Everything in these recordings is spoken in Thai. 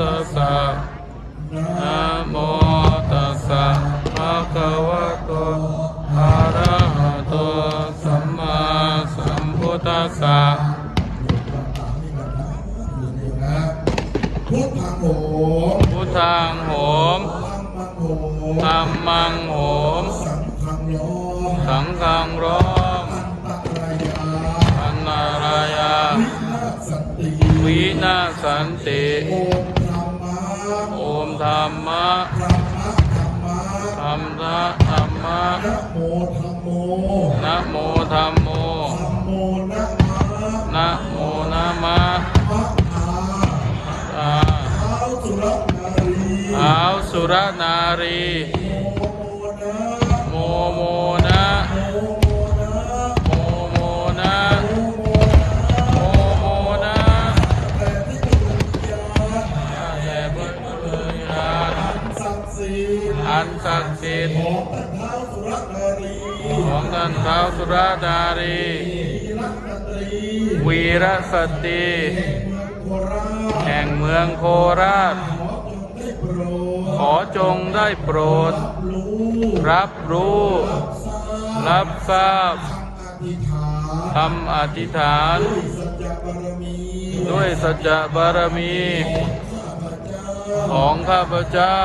ตัสสะนะโมตัสสะภะคะวะโตอะระหะโตสัมมาสัมพุทธัสสะพุทธังโหมพุทธังโหมธัมมังโหมสังฆังร้องอันนารายาวินาสันติ ธรรมะโอมธรรมะธรรมะธรรมะธรรมะธรรมะนะโมธรรมโมธรรมโมนะโมนะมะมะาอาท้าวสุรนารีท้าวสุรนารี นศักดิ์สิทธิ์ของท่านท้าวสุรนารีของท่านท้าวสุรนารีวีรสตรีวีรสตรีแห่งเมืองโคราชแห่งเมืองโคราช ขอจงได้โปรดขอจงได้โปรดรู้รับรู้ รับทราบทำอธิษฐานทำอธิษฐานด้วยสัจจะบารมีด้วยสัจจะบารมี ของข้าพเจ้า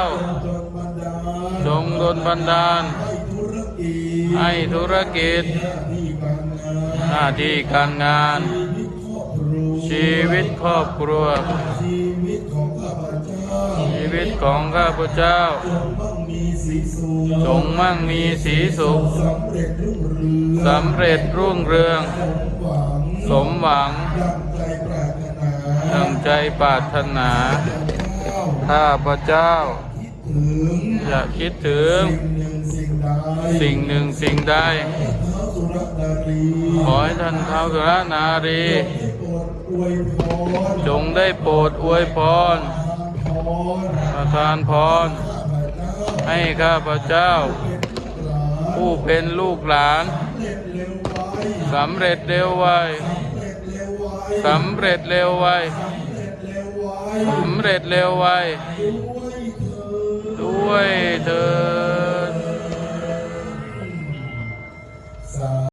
จงบัน ดาลจงดลบันดาล ให้ธุรกิจให้ธุรกิจ หน้าที่การงานหน้าที่การงานชีวิตครอบครัว ชีวิตของข้าพเจ้าชีวิตของข้าพเจ้า จงมั่งมีสีสุขจงมั่งมีสีสุขสำเร็จรุ่งเรืองสำเร็จรุ่งเรือง สมหวังสมหวังดังใจปรารถนาดังใจปรารถนา ข้าพเจ้า ถึงอย่าคิดถึง สิ่งหนึ่งสิ่งใดขอให้ท่านเท้าสุรนารี จงได้โปรดอวยพรประทานพร ให้ข้าพเจ้า ผู้เป็นลูกหลานเร็จเร็วไว้สำเร็จเร็วไวสำเร็จเร็วไวสำเร็จเร็วไว สำ